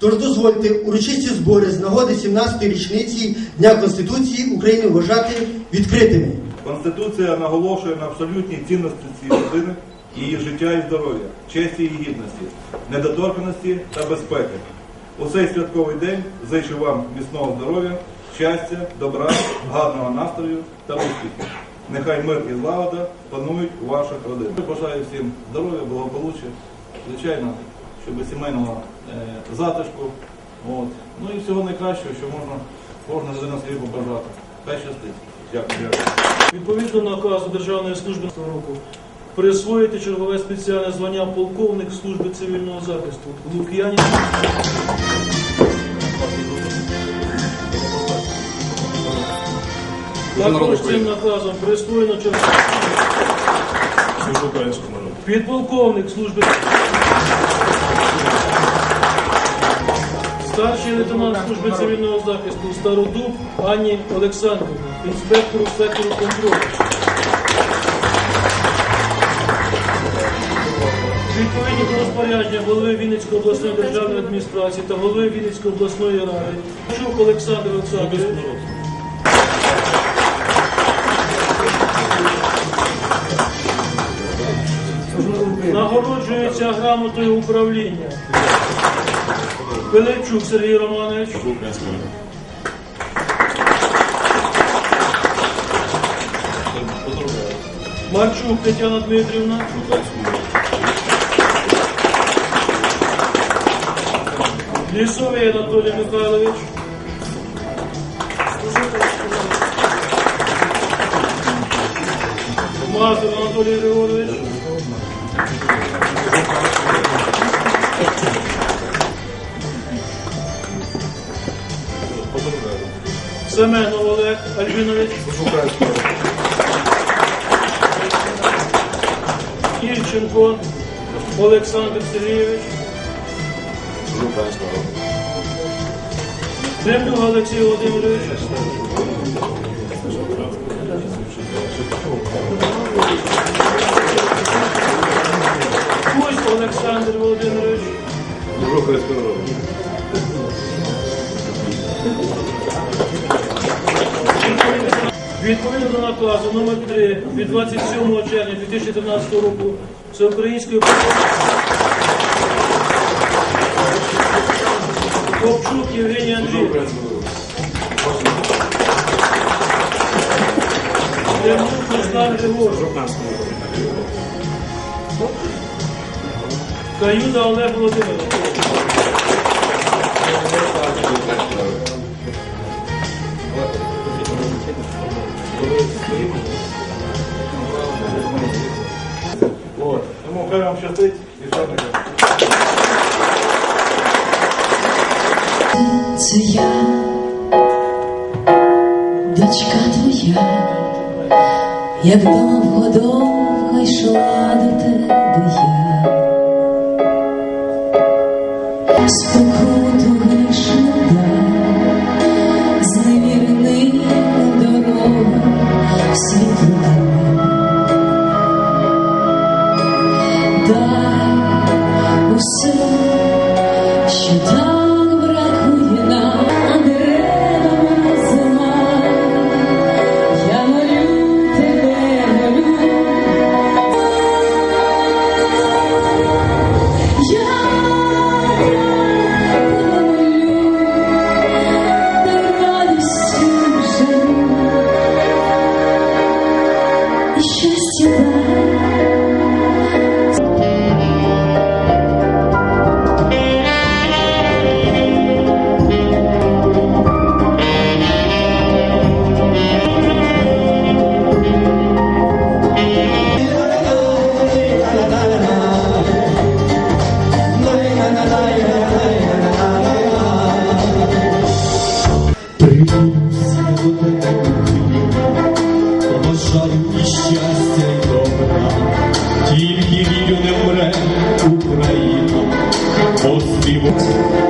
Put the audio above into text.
Тож дозвольте урочисті збори з нагоди 17-ї річниці Дня Конституції України вважати відкритими. Конституція наголошує на абсолютній цінності цієї людини, її життя і здоров'я, честі і гідності, недоторканості та безпеки. У цей святковий день зичу вам міцного здоров'я, щастя, добра, гарного настрою та успіхів. Нехай мир і злагода панують у ваших родинах. Бажаю всім здоров'я, благополуччя, звичайно, щоб сімейного е, затишку. От. Ну і всього найкращого, що можна кожна людина собі побажати. Хай щастить. Дякую. дякую. Відповідно наказу Державної служби цього року присвоїти чергове спеціальне звання полковник служби цивільного захисту Лук'янів. Також цим наказом присвоєно чергове підполковник служби. Старший лейтенант служби цивільного захисту Стародуб Анні Олександрівні, інспектору сектору контролю. Відповідні до розпорядження голови Вінницької обласної державної адміністрації та голови Вінницької обласної ради Чук Олександр Олександрович. Нагороджується грамотою управління. Пилипчук Сергій Романович. Марчук Тетяна Дмитрівна. Лісовий Анатолій Михайлович, Мазур Анатолій Григорович. Семенов Олег Альбінович. Ільченко Олександр Сергійович. Демлюг Олексій Володимирович, Відповідно до наказу номер 3 від 27 червня 2013 року Всеукраїнської Ковчук Євгеній Андрійович. Каюда Олег Володимирович, хай вам щастить і все таке. Це я, дочка твоя, як довго довго йшла до тебе я. Спокою Дивлюся до і щастя, і добра, тільки вірю не вмре Україна, поспівай.